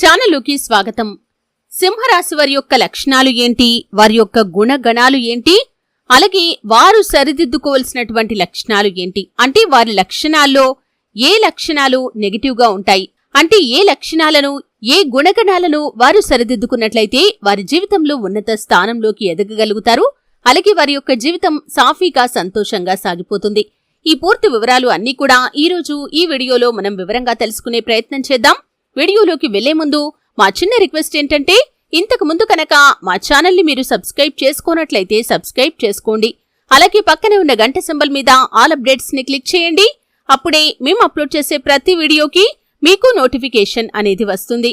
ఛానలుకి స్వాగతం. సింహరాశి వారి యొక్క లక్షణాలు ఏంటి? వారి యొక్క గుణగణాలు ఏంటి? అలాగే వారు సరిదిద్దుకోవలసినటువంటి లక్షణాలు ఏంటి? అంటే వారి లక్షణాల్లో ఏ లక్షణాలు నెగిటివ్గా ఉంటాయి? అంటే ఏ లక్షణాలను ఏ గుణగణాలను వారు సరిదిద్దుకున్నట్లయితే వారి జీవితంలో ఉన్నత స్థానంలోకి ఎదగగలుగుతారు. అలాగే వారి యొక్క జీవితం సాఫీగా సంతోషంగా సాగిపోతుంది. ఈ పూర్తి వివరాలు అన్నీ కూడా ఈ రోజు ఈ వీడియోలో మనం వివరంగా తెలుసుకునే ప్రయత్నం చేద్దాం. వీడియోలోకి వెళ్ళే ముందు మా చిన్న రిక్వెస్ట్ ఏంటంటే ఇంతకు ముందు కనుక మా ఛానల్ని మీరు సబ్స్క్రైబ్ చేసుకోనట్లయితే సబ్స్క్రైబ్ చేసుకోండి. అలాగే పక్కనే ఉన్న గంట సింబల్ మీద ఆల్ అప్డేట్స్ని క్లిక్ చేయండి. అప్పుడే మేము అప్లోడ్ చేసే ప్రతి వీడియోకి మీకు నోటిఫికేషన్ అనేది వస్తుంది.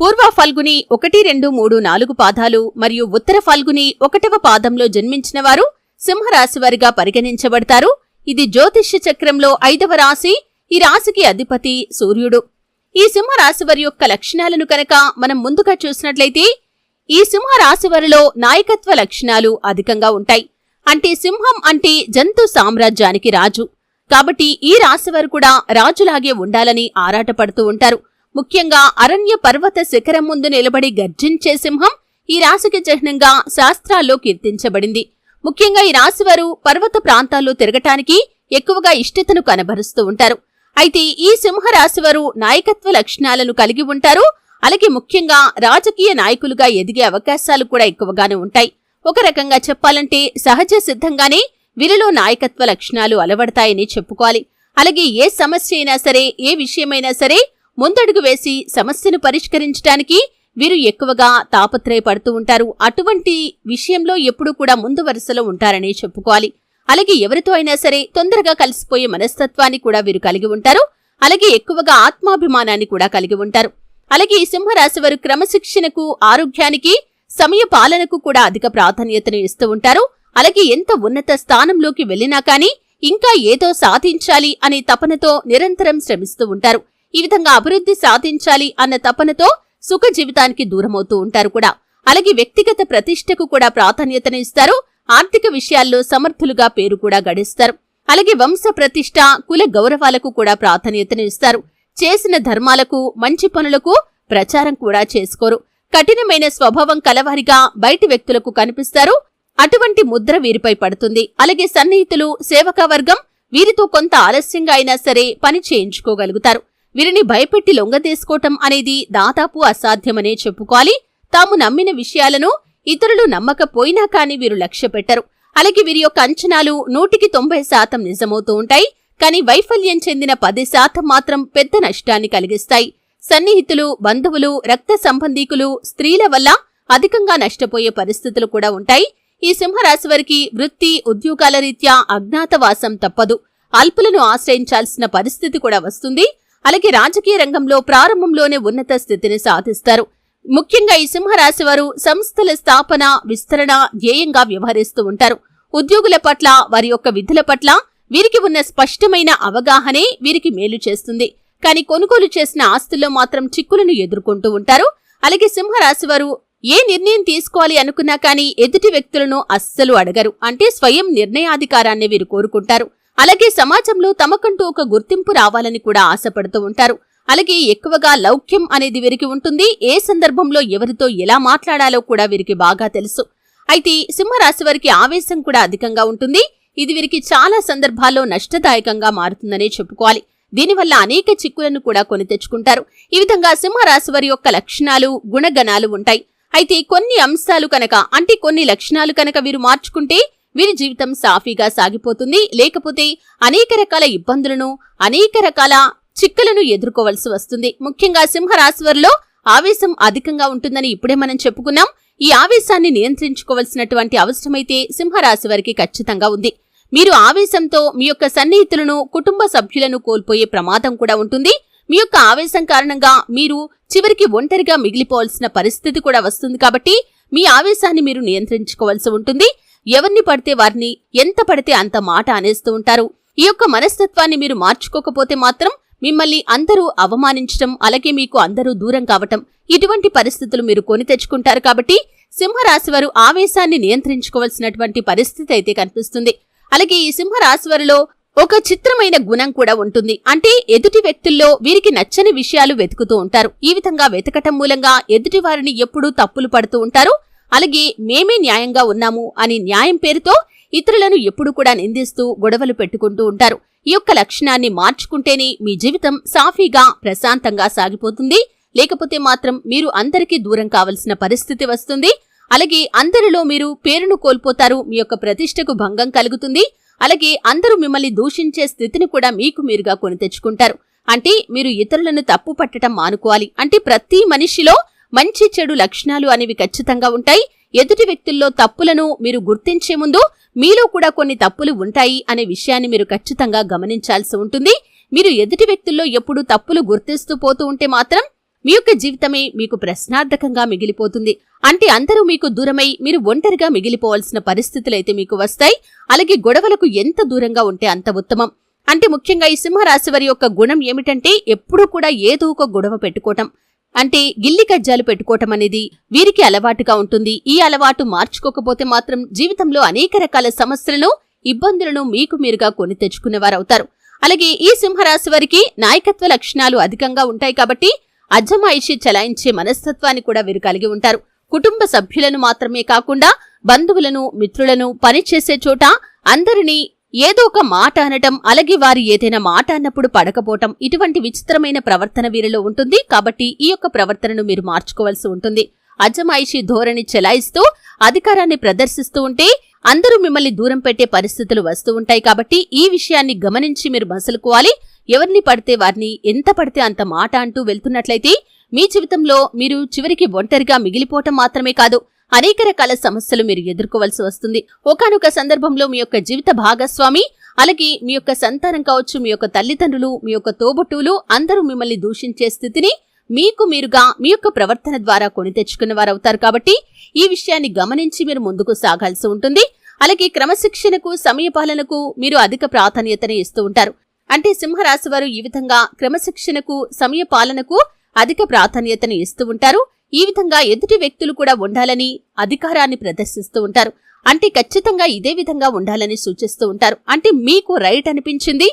పూర్వ ఫల్గుని ఒకటి రెండు మూడు నాలుగు పాదాలు మరియు ఉత్తర ఫల్గుని ఒకటవ పాదంలో జన్మించిన వారు సింహరాశివారిగా పరిగణించబడతారు. ఇది జ్యోతిష్య చక్రంలో ఐదవ రాశి. ఈ రాశికి అధిపతి సూర్యుడు. ఈ సింహరాశివారి యొక్క లక్షణాలను కనుక మనం ముందుగా చూసినట్లయితే ఈ సింహరాశివారిలో నాయకత్వ లక్షణాలు అధికంగా ఉంటాయి. అంటే సింహం అంటే జంతు సామ్రాజ్యానికి రాజు. కాబట్టి ఈ రాశివారు కూడా రాజులాగే ఉండాలని ఆరాటపడుతూ ఉంటారు. ముఖ్యంగా అరణ్య పర్వత శిఖరం ముందు నిలబడి గర్జించే సింహం ఈ రాశికి చిహ్నంగా శాస్త్రాల్లో కీర్తించబడింది. ముఖ్యంగా ఈ రాశివారు పర్వత ప్రాంతాల్లో తిరగటానికి ఎక్కువగా ఇష్టతను కనబరుస్తూ ఉంటారు. అయితే ఈ సింహ రాశివారు నాయకత్వ లక్షణాలను కలిగి ఉంటారు. అలాగే ముఖ్యంగా రాజకీయ నాయకులుగా ఎదిగే అవకాశాలు కూడా ఎక్కువగానే ఉంటాయి. ఒక రకంగా చెప్పాలంటే సహజ సిద్ధంగానే వీరిలో నాయకత్వ లక్షణాలు అలవడతాయని చెప్పుకోవాలి. అలాగే ఏ సమస్య అయినా సరే ఏ విషయమైనా సరే ముందడుగు వేసి సమస్యను పరిష్కరించడానికి వీరు ఎక్కువగా తాపత్రయపడుతూ ఉంటారు. అటువంటి విషయంలో ఎప్పుడూ కూడా ముందు వరుసలో ఉంటారని చెప్పుకోవాలి. అలాగే ఎవరితో అయినా సరే తొందరగా కలిసిపోయే మనస్తత్వాన్ని కూడా వీరు కలిగి ఉంటారు. అలాగే ఎక్కువగా ఆత్మాభిమానాన్ని కూడా కలిగి ఉంటారు. అలాగే ఈ సింహరాశి వారు క్రమశిక్షణకు ఆరోగ్యానికి సమయ పాలనకు కూడా అధిక ప్రాధాన్యతను ఇస్తూ ఉంటారు. అలాగే ఎంత ఉన్నత స్థానంలోకి వెళ్ళినా కానీ ఇంకా ఏదో సాధించాలి అనే తపనతో నిరంతరం శ్రమిస్తూ ఉంటారు. ఈ విధంగా అభివృద్ధి సాధించాలి అన్న తపనతో సుఖ జీవితానికి దూరమవుతూ ఉంటారు కూడా. అలాగే వ్యక్తిగత ప్రతిష్టకు కూడా ప్రాధాన్యతను ఇస్తారు. ఆర్థిక విషయాల్లో సమర్థులుగా పేరు కూడా గడిస్తారు. అలాగే వంశ ప్రతిష్ట కుల గౌరవాలకు కూడా ప్రాధాన్యతను ఇస్తారు. చేసిన ధర్మాలకు మంచి పనులకు ప్రచారం కూడా చేసుకోరు. కఠినమైన స్వభావం కలవారిగా బయటి వ్యక్తులకు కనిపిస్తారు. అటువంటి ముద్ర వీరిపై పడుతుంది. అలాగే సన్నిహితులు సేవకా వర్గం వీరితో కొంత ఆలస్యంగా అయినా సరే పని చేయించుకోగలుగుతారు. వీరిని భయపెట్టి లొంగదీసుకోవటం అనేది దాదాపు అసాధ్యమనే చెప్పుకోవాలి. తాము నమ్మిన విషయాలను ఇతరులు నమ్మకపోయినా కాని వీరు లక్ష్య పెట్టరు. అలాగే వీరి యొక్క అంచనాలు నూటికి తొంభై శాతం నిజమవుతూ ఉంటాయి. కానీ వైఫల్యం చెందిన పది శాతం మాత్రం పెద్ద నష్టాన్ని కలిగిస్తాయి. సన్నిహితులు బంధువులు రక్త సంబంధీకులు స్త్రీల వల్ల అధికంగా నష్టపోయే పరిస్థితులు కూడా ఉంటాయి. ఈ సింహరాశి వారికి వృత్తి ఉద్యోగాల రీత్యా అజ్ఞాతవాసం తప్పదు. అల్పులను ఆశ్రయించాల్సిన పరిస్థితి కూడా వస్తుంది. అలాగే రాజకీయ రంగంలో ప్రారంభంలోనే ఉన్నత స్థితిని సాధిస్తారు. ముఖ్యంగా ఈ సింహరాశి వారు సంస్థల స్థాపన విస్తరణ ధ్యేయంగా వ్యవహరిస్తూ ఉంటారు. ఉద్యోగుల పట్ల వారి యొక్క విధుల పట్ల వీరికి ఉన్న స్పష్టమైన అవగాహనే వీరికి మేలు చేస్తుంది. కానీ కొనుగోలు చేసిన ఆస్తుల్లో మాత్రం చిక్కులను ఎదుర్కొంటూ ఉంటారు. అలాగే సింహరాశి వారు ఏ నిర్ణయం తీసుకోవాలి అనుకున్నా కానీ ఎదుటి వ్యక్తులను అస్సలు అడగరు. అంటే స్వయం నిర్ణయాధికారాన్ని వీరు కోరుకుంటారు. అలాగే సమాజంలో తమకంటూ ఒక గుర్తింపు రావాలని కూడా ఆశపడుతూ ఉంటారు. అలాగే ఎక్కువగా లౌక్యం అనేది వీరికి ఉంటుంది. ఏ సందర్భంలో ఎవరితో ఎలా మాట్లాడాలో కూడా వీరికి బాగా తెలుసు. అయితే సింహరాశి వారికి ఆవేశం కూడా అధికంగా ఉంటుంది. ఇది వీరికి చాలా సందర్భాల్లో నష్టదాయకంగా మారుతుందనే చెప్పుకోవాలి. దీనివల్ల అనేక చిక్కులను కూడా కొని తెచ్చుకుంటారు. ఈ విధంగా సింహరాశి వారి యొక్క లక్షణాలు గుణగణాలు ఉంటాయి. అయితే కొన్ని అంశాలు కనుక అంటే కొన్ని లక్షణాలు కనుక వీరు మార్చుకుంటే వీరి జీవితం సాఫీగా సాగిపోతుంది. లేకపోతే అనేక రకాల ఇబ్బందులను అనేక రకాల చిక్కులను ఎదుర్కోవలసి వస్తుంది. ముఖ్యంగా సింహరాశివారిలో ఆవేశం అధికంగా ఉంటుందని ఇప్పుడే మనం చెప్పుకున్నాం. ఈ ఆవేశాన్ని నియంత్రించుకోవలసినటువంటి అవసరమైతే సింహరాశి వారికి ఖచ్చితంగా ఉంది. మీరు ఆవేశంతో మీ యొక్క సన్నిహితులను కుటుంబ సభ్యులను కోల్పోయే ప్రమాదం కూడా ఉంటుంది. మీ యొక్క ఆవేశం కారణంగా మీరు చివరికి ఒంటరిగా మిగిలిపోవాల్సిన పరిస్థితి కూడా వస్తుంది కాబట్టి మీ ఆవేశాన్ని మీరు నియంత్రించుకోవాల్సి ఉంటుంది. ఎవరిని పడితే వారిని ఎంత పడితే అంత మాట అనేస్తూ ఉంటారు. ఈ యొక్క మనస్తత్వాన్ని మీరు మార్చుకోకపోతే మాత్రం మిమ్మల్ని అందరూ అవమానించటం అలాగే మీకు అందరూ దూరం కావటం ఇటువంటి పరిస్థితులు మీరు కొని తెచ్చుకుంటారు కాబట్టి సింహరాశివారు ఆవేశాన్ని నియంత్రించుకోవాల్సినటువంటి పరిస్థితి అయితే కనిపిస్తుంది. అలాగే ఈ సింహరాశివారిలో ఒక చిత్రమైన గుణం కూడా ఉంటుంది. అంటే ఎదుటి వ్యక్తుల్లో వీరికి నచ్చని విషయాలు వెతుకుతూ ఉంటారు. ఈ విధంగా వెతకటం మూలంగా ఎదుటి వారిని ఎప్పుడూ తప్పులు పడుతూ ఉంటారు. అలాగే మేమే న్యాయంగా ఉన్నాము అని న్యాయం పేరుతో ఇతరులను ఎప్పుడు కూడా నిందిస్తూ గొడవలు పెట్టుకుంటూ ఉంటారు. ఈ యొక్క లక్షణాన్ని మార్చుకుంటేనే మీ జీవితం సాఫీగా ప్రశాంతంగా సాగిపోతుంది. లేకపోతే మాత్రం మీరు అందరికీ దూరం కావలసిన పరిస్థితి వస్తుంది. అలాగే అందరిలో మీరు పేరును కోల్పోతారు. మీ యొక్క ప్రతిష్టకు భంగం కలుగుతుంది. అలాగే అందరూ మిమ్మల్ని దూషించే స్థితిని కూడా మీకు మీరుగా కొని తెచ్చుకుంటారు. అంటే మీరు ఇతరులను తప్పు పట్టడం మానుకోవాలి. అంటే ప్రతి మనిషిలో మంచి చెడు లక్షణాలు అనేవి ఖచ్చితంగా ఉంటాయి. ఎదుటి వ్యక్తుల్లో తప్పులను మీరు గుర్తించే ముందు మీలో కూడా కొన్ని తప్పులు ఉంటాయి అనే విషయాన్ని మీరు ఖచ్చితంగా గమనించాల్సి ఉంటుంది. మీరు ఎదుటి వ్యక్తుల్లో ఎప్పుడు తప్పులు గుర్తిస్తూ పోతూ ఉంటే మాత్రం మీ యొక్క జీవితమే మీకు ప్రశ్నార్థకంగా మిగిలిపోతుంది. అంటే అందరూ మీకు దూరమై మీరు ఒంటరిగా మిగిలిపోవాల్సిన పరిస్థితులైతే మీకు వస్తాయి. అలాగే గొడవలకు ఎంత దూరంగా ఉంటే అంత ఉత్తమం. అంటే ముఖ్యంగా ఈ సింహరాశి వారి యొక్క గుణం ఏమిటంటే ఎప్పుడూ కూడా ఏదో ఒక గొడవ పెట్టుకోవటం. అంటే గిల్లి కజ్జాలు పెట్టుకోవటం అనేది వీరికి అలవాటుగా ఉంటుంది. ఈ అలవాటు మార్చుకోకపోతే మాత్రం జీవితంలో అనేక రకాల సమస్యలను ఇబ్బందులను మీకు మీరుగా కొని తెచ్చుకునేవారవుతారు. అలాగే ఈ సింహరాశి వారికి నాయకత్వ లక్షణాలు అధికంగా ఉంటాయి కాబట్టి అజమాయిషి చలాయించే మనస్తత్వాన్ని కూడా వీరు కలిగి ఉంటారు. కుటుంబ సభ్యులను మాత్రమే కాకుండా బంధువులను మిత్రులను పనిచేసే చోట అందరినీ ఏదో ఒక మాట అనటం అలాగే వారి ఏదైనా మాట అన్నప్పుడు పడకపోవటం ఇటువంటి విచిత్రమైన ప్రవర్తన వీరిలో ఉంటుంది. కాబట్టి ఈ యొక్క ప్రవర్తనను మీరు మార్చుకోవాల్సి ఉంటుంది. అజమాయిషి ధోరణి చెలాయిస్తూ అధికారాన్ని ప్రదర్శిస్తూ ఉంటే అందరూ మిమ్మల్ని దూరం పెట్టే పరిస్థితులు వస్తూ ఉంటాయి. కాబట్టి ఈ విషయాన్ని గమనించి మీరు మసలుకోవాలి. ఎవరిని పడితే వారిని ఎంత పడితే అంత మాట అంటూ వెళ్తున్నట్లయితే మీ జీవితంలో మీరు చివరికి ఒంటరిగా మిగిలిపోవటం మాత్రమే కాదు. అనేక రకాల సమస్యలు మీరు ఎదుర్కోవాల్సి వస్తుంది. ఒకానొక సందర్భంలో మీ యొక్క జీవిత భాగస్వామి అలాగే మీ యొక్క సంతానం కావచ్చు మీ యొక్క తల్లిదండ్రులు మీ యొక్క తోబుట్టువులు అందరూ మిమ్మల్ని దూషించే స్థితిని మీకు మీరుగా మీ యొక్క ప్రవర్తన ద్వారా కొని తెచ్చుకున్న వారు అవుతారు కాబట్టి ఈ విషయాన్ని గమనించి మీరు ముందుకు సాగాల్సి ఉంటుంది. అలాగే క్రమశిక్షణకు సమయపాలనకు మీరు అధిక ప్రాధాన్యతని ఇస్తూ ఉంటారు. అంటే సింహరాశి వారు ఈ విధంగా క్రమశిక్షణకు సమయపాలనకు అధిక ప్రాధాన్యతని ఇస్తూ ఉంటారు. ఈ విధంగా ఎదుటి వ్యక్తులు కూడా ఉండాలని అధికారాన్ని ప్రదర్శిస్తూ ఉంటారు. అంటే ఖచ్చితంగా ఇదే విధంగా ఉండాలని సూచిస్తూ ఉంటారు. అంటే మీకు రైట్ అనిపించింది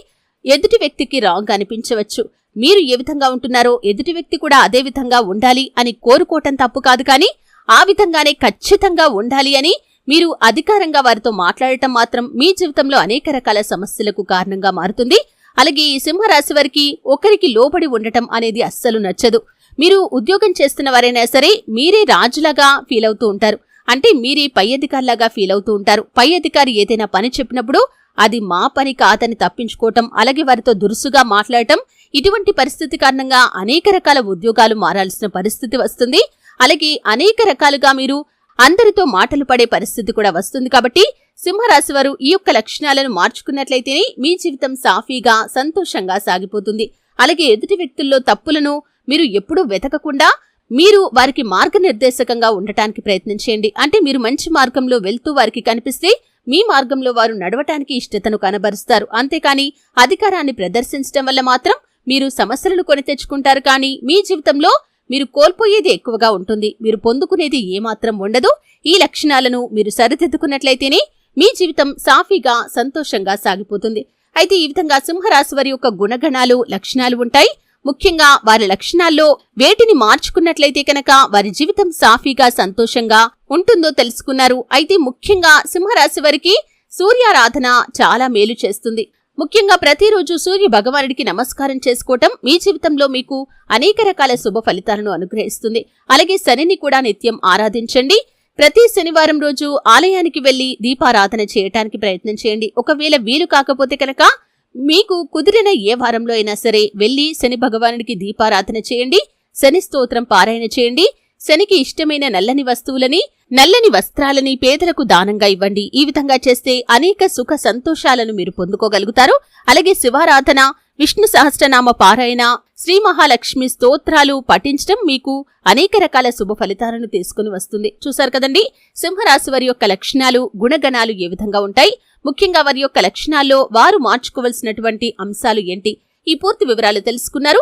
ఎదుటి వ్యక్తికి రాంగ్ అనిపించవచ్చు. మీరు ఏ విధంగా ఉంటున్నారో ఎదుటి వ్యక్తి కూడా అదే విధంగా ఉండాలి అని కోరుకోవటం తప్పు కాదు కానీ ఆ విధంగానే ఖచ్చితంగా ఉండాలి అని మీరు అధికారంగా వారితో మాట్లాడటం మాత్రం మీ జీవితంలో అనేక రకాల సమస్యలకు కారణంగా మారుతుంది. అలాగే ఈ సింహరాశి వారికి ఒకరికి లోబడి ఉండటం అనేది అస్సలు నచ్చదు. మీరు ఉద్యోగం చేస్తున్న వారైనా సరే మీరే రాజులాగా ఫీల్ అవుతూ ఉంటారు. అంటే మీరే పై అధికారిలాగా ఫీల్ అవుతూ ఉంటారు. పై అధికారి ఏదైనా పని చెప్పినప్పుడు అది మా పని కాదని తప్పించుకోవటం అలాగే వారితో దురుసుగా మాట్లాడటం ఇటువంటి పరిస్థితి కారణంగా అనేక రకాల ఉద్యోగాలు మారాల్సిన పరిస్థితి వస్తుంది. అలాగే అనేక రకాలుగా మీరు అందరితో మాటలు పడే పరిస్థితి కూడా వస్తుంది. కాబట్టి సింహరాశి వారు ఈ యొక్క లక్షణాలను మార్చుకున్నట్లయితేనే మీ జీవితం సాఫీగా సంతోషంగా సాగిపోతుంది. అలాగే ఎదుటి వ్యక్తుల్లో తప్పులను మీరు ఎప్పుడూ వెతకకుండా మీరు వారికి మార్గనిర్దేశకంగా ఉండటానికి ప్రయత్నించేయండి. అంటే మీరు మంచి మార్గంలో వెళ్తూ వారికి కనిపిస్తే మీ మార్గంలో వారు నడవటానికి ఇష్టతను కనబరుస్తారు. అంతేకాని అధికారాన్ని ప్రదర్శించడం వల్ల మాత్రం మీరు సమస్యలను కొని తెచ్చుకుంటారు. కానీ మీ జీవితంలో మీరు కోల్పోయేది ఎక్కువగా ఉంటుంది. మీరు పొందుకునేది ఏమాత్రం ఉండదు. ఈ లక్షణాలను మీరు సరిదిద్దుకున్నట్లయితేనే మీ జీవితం సాఫీగా సంతోషంగా సాగిపోతుంది. అయితే ఈ విధంగా సింహరాశి వారి యొక్క గుణగణాలు లక్షణాలు ఉంటాయి. ముఖ్యంగా వారి లక్షణాల్లో వేటిని మార్చుకున్నట్లయితే కనుక వారి జీవితం సాఫీగా సంతోషంగా ఉంటుందో తెలుసుకున్నారు. అయితే ముఖ్యంగా సింహరాశి వారికి సూర్యారాధన చాలా మేలు చేస్తుంది. ముఖ్యంగా ప్రతిరోజు సూర్య భగవానుడికి నమస్కారం చేసుకోవటం మీ జీవితంలో మీకు అనేక రకాల శుభ ఫలితాలను అనుగ్రహిస్తుంది. అలాగే శనిని కూడా నిత్యం ఆరాధించండి. ప్రతి శనివారం రోజు ఆలయానికి వెళ్ళి దీపారాధన చేయటానికి ప్రయత్నం చేయండి. ఒకవేళ వీలు కాకపోతే కనుక మీకు కుదిరిన ఏ వారంలో అయినా సరే వెళ్ళి శని భగవానుడికి దీపారాధన చేయండి శని స్తోత్రం పారాయణ చేయండి శనికి ఇష్టమైన నల్లని వస్తువులని నల్లని వస్త్రాలని పేదలకు దానంగా ఇవ్వండి. ఈ విధంగా చేస్తే అనేక సుఖ సంతోషాలను మీరు పొందుకోగలుగుతారు. అలాగే శివారాధన విష్ణు సహస్రనామ పారాయణ శ్రీ మహాలక్ష్మి స్తోత్రాలు పఠించడం మీకు అనేక రకాల శుభ ఫలితాలను తీసుకుని వస్తుంది. చూశారు కదండి? సింహరాశి వారి యొక్క లక్షణాలు గుణగణాలు ఏ విధంగా ఉంటాయి? ముఖ్యంగా వారి యొక్క లక్షణాల్లో వారు మార్చుకోవలసినటువంటి అంశాలు ఏంటి? ఈ పూర్తి వివరాలు తెలుసుకున్నారు.